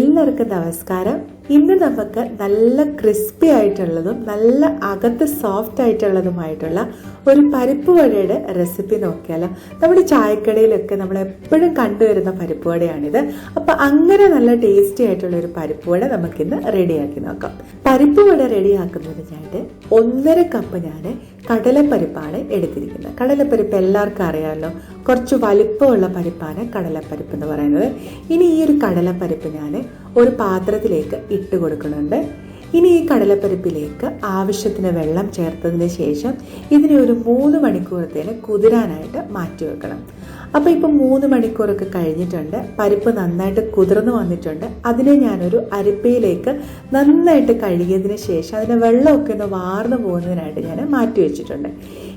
എല്ലാവർക്കും നമസ്കാരം. ഇന്ന് നമുക്ക് നല്ല ക്രിസ്പി ആയിട്ടുള്ളതും നല്ല അകത്ത് സോഫ്റ്റ് ആയിട്ടുള്ളതുമായിട്ടുള്ള ഒരു പരിപ്പ് വടയുടെ റെസിപ്പി നോക്കിയാലോ. നമ്മുടെ ചായക്കടയിലൊക്കെ നമ്മൾ എപ്പോഴും കണ്ടുവരുന്ന പരിപ്പ് വടയാണിത്. അപ്പൊ അങ്ങനെ നല്ല ടേസ്റ്റി ആയിട്ടുള്ള ഒരു പരിപ്പ് വട നമുക്കിന്ന് റെഡിയാക്കി നോക്കാം. പരിപ്പ് വട റെഡിയാക്കുന്നതിനായിട്ട് ഒന്നര കപ്പ് ഞാൻ കടലപ്പരിപ്പാണ് എടുത്തിരിക്കുന്നത്. കടലപ്പരിപ്പ് എല്ലാവർക്കും അറിയാമല്ലോ. കുറച്ച് വലിപ്പമുള്ള പരിപ്പാണ് കടലപ്പരിപ്പ് എന്ന് പറയുന്നത്. ഇനി ഈ ഒരു കടലപ്പരിപ്പ് ഞാൻ ഒരു പാത്രത്തിലേക്ക് ഇട്ട് കൊടുക്കുന്നുണ്ട്. ഇനി ഈ കടലപ്പരിപ്പിലേക്ക് ആവശ്യത്തിന് വെള്ളം ചേർത്തതിന് ശേഷം ഇതിനെ ഒരു മൂന്ന് മണിക്കൂറത്തേന് കുതിരാനായിട്ട് മാറ്റി വെക്കണം. അപ്പോൾ ഇപ്പം മൂന്ന് മണിക്കൂറൊക്കെ കഴിഞ്ഞിട്ടുണ്ട്. പരിപ്പ് നന്നായിട്ട് കുതിർന്ന് വന്നിട്ടുണ്ട്. അതിനെ ഞാനൊരു അരിപ്പയിലേക്ക് നന്നായിട്ട് കഴുകിയതിന് ശേഷം അതിന്റെ വെള്ളമൊക്കെ ഒന്ന് വാർന്നു പോകുന്നതിനായിട്ട് ഞാൻ മാറ്റി വെച്ചിട്ടുണ്ട്.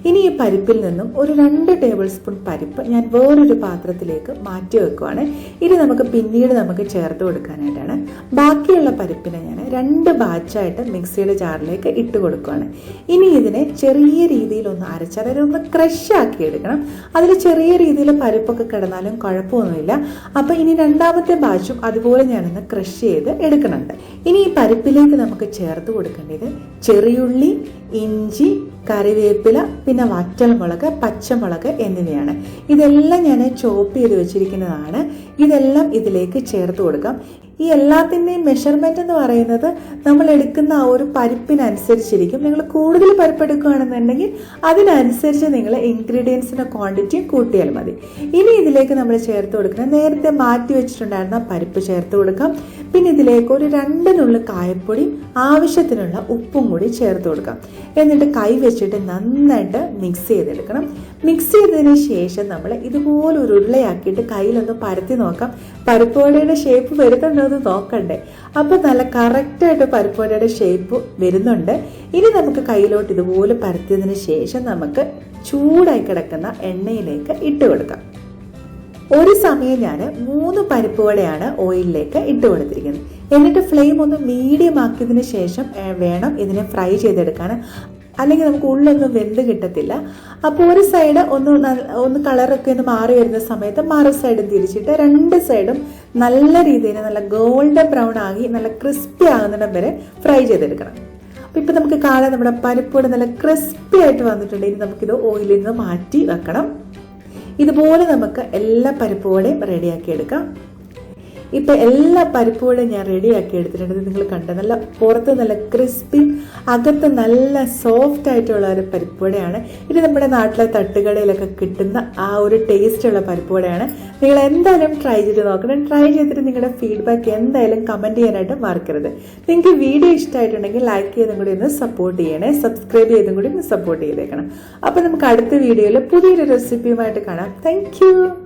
ഇനി ഈ പരിപ്പിൽ നിന്നും ഒരു രണ്ട് ടേബിൾ സ്പൂൺ പരിപ്പ് ഞാൻ വേറൊരു പാത്രത്തിലേക്ക് മാറ്റി വെക്കുവാണ്. ഇനി നമുക്ക് പിന്നീട് നമുക്ക് ചേർത്ത് കൊടുക്കാനായിട്ടാണ്. ബാക്കിയുള്ള പരിപ്പിനെ ഞാൻ രണ്ട് ബാച്ചായിട്ട് മിക്സിയുടെ ജാറിലേക്ക് ഇട്ട് കൊടുക്കുവാണ്. ഇനി ഇതിനെ ചെറിയ രീതിയിൽ ഒന്ന് അരച്ച് അതായത് ഒന്ന് ക്രഷ് ആക്കി എടുക്കണം. അതിൽ ചെറിയ രീതിയിൽ പരിപ്പൊക്കെ കിടന്നാലും കുഴപ്പമൊന്നുമില്ല. അപ്പോൾ ഇനി രണ്ടാമത്തെ ബാച്ചും അതുപോലെ ഞാനൊന്ന് ക്രഷ് ചെയ്ത് എടുക്കുന്നുണ്ട്. ഇനി ഈ പരിപ്പിലേക്ക് നമുക്ക് ചേർത്ത് കൊടുക്കേണ്ടത് ചെറിയുള്ളി ഇഞ്ചി കറിവേപ്പില പിന്നെ വറ്റൽമുളക് പച്ചമുളക് എന്നിവയാണ്. ഇതെല്ലാം ഞാൻ ചോപ്പ് ചെയ്ത് വെച്ചിരിക്കുന്നതാണ്. ഇതെല്ലാം ഇതിലേക്ക് ചേർത്ത് കൊടുക്കാം. ഈ എല്ലാത്തിന്റെയും മെഷർമെന്റ് എന്ന് പറയുന്നത് നമ്മൾ എടുക്കുന്ന ആ ഒരു പരിപ്പിനനുസരിച്ചിരിക്കും. നിങ്ങൾ കൂടുതൽ പരിപ്പ് എടുക്കുകയാണെന്നുണ്ടെങ്കിൽ അതിനനുസരിച്ച് നിങ്ങൾ ഇൻഗ്രീഡിയൻസിന്റെ ക്വാണ്ടിറ്റി കൂട്ടിയാൽ മതി. ഇനി ഇതിലേക്ക് നമ്മൾ ചേർത്ത് കൊടുക്കണം നേരത്തെ മാറ്റി വെച്ചിട്ടുണ്ടായിരുന്ന പരിപ്പ് ചേർത്ത് കൊടുക്കാം. പിന്നെ ഇതിലേക്ക് ഒരു രണ്ടിനുള്ള കായപ്പൊടി ആവശ്യത്തിനുള്ള ഉപ്പും കൂടി ചേർത്ത് കൊടുക്കാം. എന്നിട്ട് കൈ വെച്ചിട്ട് നന്നായിട്ട് മിക്സ് ചെയ്തെടുക്കണം. മിക്സ് ചെയ്തതിന് ശേഷം നമ്മൾ ഇതുപോലെ ഒരു ഉരുളയാക്കിയിട്ട് കയ്യിലൊന്ന് പരത്തി നോക്കാം. പരിപ്പുവടയുടെ ഷേപ്പ് വരുന്നുണ്ടോ നോക്കണ്ടേ. അപ്പോൾ നല്ല കറക്റ്റായിട്ട് പരിപ്പുവടയുടെ ഷേപ്പ് വരുന്നുണ്ട്. ഇനി നമുക്ക് കയ്യിലോട്ട് ഇതുപോലെ പരത്തിയതിന് ശേഷം നമുക്ക് ചൂടായി കിടക്കുന്ന എണ്ണയിലേക്ക് ഇട്ട് കൊടുക്കാം. ഒരു സമയം ഞാൻ മൂന്ന് പരിപ്പ് വടയാണ് ഓയിലിലേക്ക് ഇട്ട് കൊടുത്തിരിക്കുന്നത്. എന്നിട്ട് ഫ്ലെയിം ഒന്ന് മീഡിയം ആക്കിയതിന് ശേഷം വേണം ഇതിനെ ഫ്രൈ ചെയ്തെടുക്കാൻ അല്ലെങ്കിൽ നമുക്ക് ഉള്ളൊന്നും വെന്ത് കിട്ടത്തില്ല. അപ്പോൾ ഒരു സൈഡ് ഒന്ന് ഒന്ന് കളറൊക്കെ ഒന്ന് മാറി വരുന്ന സമയത്ത് മറു സൈഡും തിരിച്ചിട്ട് രണ്ട് സൈഡും നല്ല രീതിയിൽ നല്ല ഗോൾഡൻ ബ്രൗൺ ആകി നല്ല ക്രിസ്പി ആകുന്നിടം വരെ ഫ്രൈ ചെയ്തെടുക്കണം. അപ്പോൾ ഇപ്പം നമുക്ക് കാണാൻ നമ്മുടെ പരിപ്പൂടെ നല്ല ക്രിസ്പി ആയിട്ട് വന്നിട്ടുണ്ട്. ഇനി നമുക്കിത് ഓയിലിൽ നിന്ന് മാറ്റി വെക്കണം. ഇതുപോലെ നമുക്ക് എല്ലാ പരിപ്പുവടയും റെഡിയാക്കി എടുക്കാം. ഇപ്പൊ എല്ലാ പരിപ്പുവടയും ഞാൻ റെഡിയാക്കി എടുത്തിട്ടുണ്ട്. നിങ്ങൾ കണ്ട? നല്ല പുറത്ത് നല്ല ക്രിസ്പി അകത്ത് നല്ല സോഫ്റ്റ് ആയിട്ടുള്ള ഒരു പരിപ്പുവടയാണ്. ഇത് നമ്മുടെ നാട്ടിലെ തട്ടുകടയിലൊക്കെ കിട്ടുന്ന ആ ഒരു ടേസ്റ്റ് ഉള്ള പരിപ്പുവടയാണ്. നിങ്ങൾ എന്തായാലും ട്രൈ ചെയ്ത് നോക്കണം. ട്രൈ ചെയ്തിട്ട് നിങ്ങളുടെ ഫീഡ്ബാക്ക് എന്തായാലും കമന്റ് ചെയ്യാനായിട്ട് മറക്കരുത്. നിങ്ങൾക്ക് വീഡിയോ ഇഷ്ടമായിട്ടുണ്ടെങ്കിൽ ലൈക്ക് ചെയ്തും കൂടി ഒന്ന് സപ്പോർട്ട് ചെയ്യണേ. സബ്സ്ക്രൈബ് ചെയ്തും കൂടി ഒന്ന് സപ്പോർട്ട് ചെയ്തേക്കണം. അപ്പൊ നമുക്ക് അടുത്ത വീഡിയോയിൽ പുതിയൊരു റെസിപ്പിയുമായിട്ട് കാണാം. താങ്ക്